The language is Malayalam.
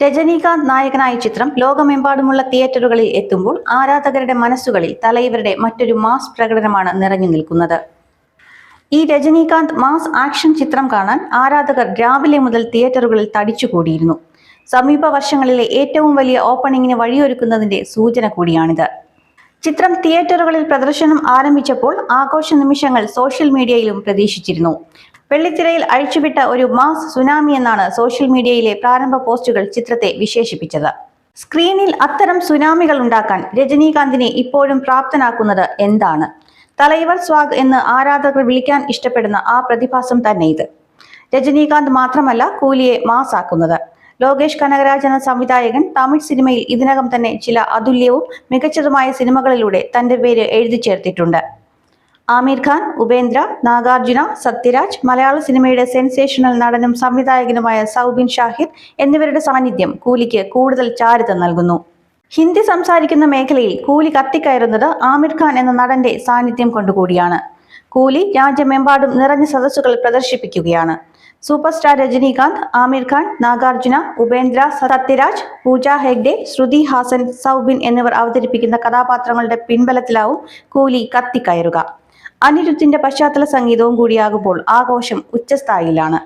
രജനീകാന്ത് നായകനായ ചിത്രം ലോകമെമ്പാടുമുള്ള തിയേറ്ററുകളിൽ എത്തുമ്പോൾ ആരാധകരുടെ മനസ്സുകളിൽ തലൈവരുടെ മറ്റൊരു മാസ് പ്രകടനമാണ് നിറഞ്ഞു നിൽക്കുന്നത്. ഈ രജനീകാന്ത് മാസ് ആക്ഷൻ ചിത്രം കാണാൻ ആരാധകർ രാവിലെ മുതൽ തിയേറ്ററുകളിൽ തടിച്ചുകൂടിയിരുന്നു സമീപ വർഷങ്ങളിലെ ഏറ്റവും വലിയ ഓപ്പണിംഗിന് വഴിയൊരുക്കുന്നതിന്റെ സൂചന കൂടിയാണിത്. ചിത്രം തിയേറ്ററുകളിൽ പ്രദർശനം ആരംഭിച്ചപ്പോൾ ആഘോഷ നിമിഷങ്ങൾ സോഷ്യൽ മീഡിയയിലും പ്രതീക്ഷിച്ചിരുന്നു. വെള്ളിത്തിരയിൽ അഴിച്ചുവിട്ട ഒരു മാസ് സുനാമി എന്നാണ് സോഷ്യൽ മീഡിയയിലെ പ്രാരംഭ പോസ്റ്റുകൾ ചിത്രത്തെ വിശേഷിപ്പിച്ചത്. സ്ക്രീനിൽ അത്തരം സുനാമികൾ ഉണ്ടാക്കാൻ രജനീകാന്തിനെ ഇപ്പോഴും പ്രാപ്തനാക്കുന്നത് എന്താണ്? തലൈവർ സ്വാഗ് എന്ന് ആരാധകർ വിളിക്കാൻ ഇഷ്ടപ്പെടുന്ന ആ പ്രതിഭാസം തന്നെ ഇത്. രജനീകാന്ത് മാത്രമല്ല കൂലിയെ മാസാക്കുന്നത്. ലോകേഷ് കനകരാജ് എന്ന സംവിധായകൻ തമിഴ് സിനിമയിൽ ഇതിനകം തന്നെ ചില അതുല്യവും മികച്ചതുമായ സിനിമകളിലൂടെ തന്റെ പേര് എഴുതി ചേർത്തിട്ടുണ്ട്. ആമീർ ഖാൻ ഉപേന്ദ്ര നാഗാർജുന സത്യരാജ് മലയാള സിനിമയുടെ സെൻസേഷണൽ നടനും സംവിധായകനുമായ സൗബിൻ ഷാഹിദ് എന്നിവരുടെ സാന്നിധ്യം കൂലിക്ക് കൂടുതൽ ചാരുത നൽകുന്നു. ഹിന്ദി സംസാരിക്കുന്ന മേഖലയിൽ കൂലി കത്തിക്കയറുന്നത് ആമിർ ഖാൻ എന്ന നടന്റെ സാന്നിധ്യം കൊണ്ടുകൂടിയാണ്. കൂലി രാജ്യമെമ്പാടും നിറഞ്ഞ സദസ്സുകൾ പ്രദർശിപ്പിക്കുകയാണ്. സൂപ്പർ സ്റ്റാർ രജനീകാന്ത് ആമിർ ഖാൻ നാഗാർജുന ഉപേന്ദ്ര സത്യരാജ് പൂജ ഹെഗ്ഡെ ശ്രുതി ഹാസൻ സൗബിൻ എന്നിവർ അവതരിപ്പിക്കുന്ന കഥാപാത്രങ്ങളുടെ പിൻബലത്തിലാവും കൂലി കത്തിക്കയറുക. അനിരുദ്ധിന്റെ പശ്ചാത്തല സംഗീതവും കൂടിയാകുമ്പോൾ ആഘോഷം ഉച്ചസ്ഥായിലാണ്